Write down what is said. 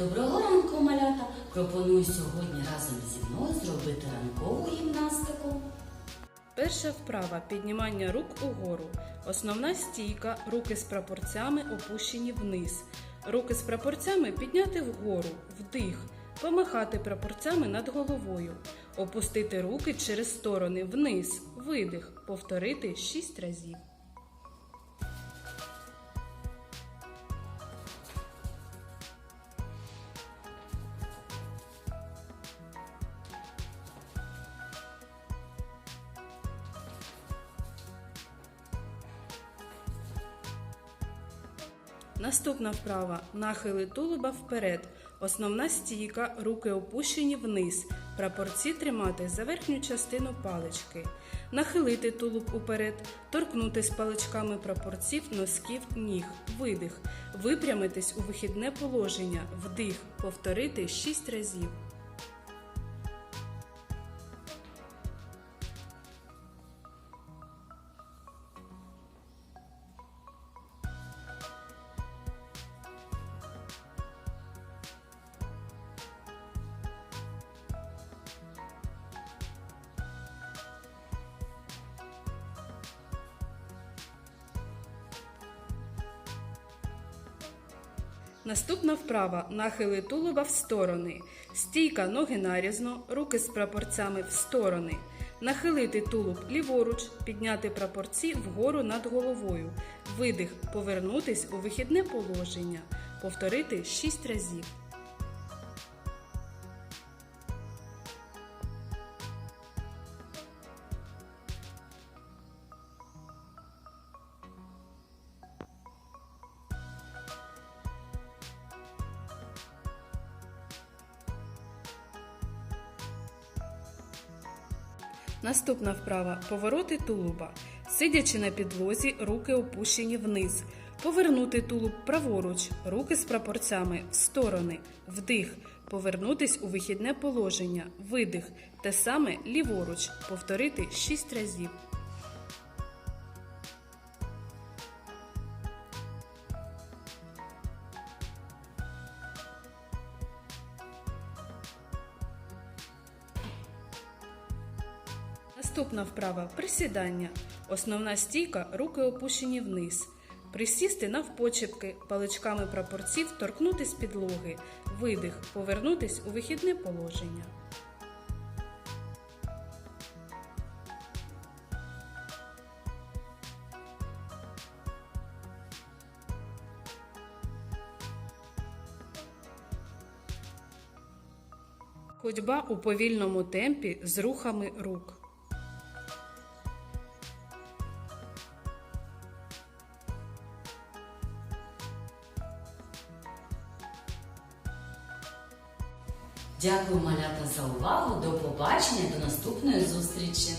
Доброго ранку, малята! Пропоную сьогодні разом зі мною зробити ранкову гімнастику. Перша вправа піднімання рук угору. Основна стійка, руки з прапорцями опущені вниз. Руки з прапорцями підняти вгору, вдих, помахати прапорцями над головою, опустити руки через сторони вниз, видих, повторити 6 разів. Наступна вправа нахили тулуба вперед. Основна стійка, руки опущені вниз. Прапорці тримати за верхню частину палички. Нахилити тулуб уперед, торкнутись паличками прапорців, носків, ніг. Видих. Випрямитись у вихідне положення. Вдих. Повторити 6 разів. Наступна вправа нахили тулуба в сторони. Стійка ноги нарізно, руки з прапорцями в сторони. Нахилити тулуб ліворуч, підняти прапорці вгору над головою. Видих, повернутись у вихідне положення. Повторити 6 разів. Наступна вправа повороти тулуба. Сидячи на підлозі, руки опущені вниз. Повернути тулуб праворуч, руки з прапорцями в сторони, вдих, повернутись у вихідне положення, видих, те саме ліворуч, повторити 6 разів. Наступна вправа присідання. Основна стійка, руки опущені вниз. Присісти навпочепки, паличками прапорців торкнутись підлоги, видих, повернутись у вихідне положення. Ходьба у повільному темпі з рухами рук. Дякую, малята, за увагу. До побачення, до наступної зустрічі!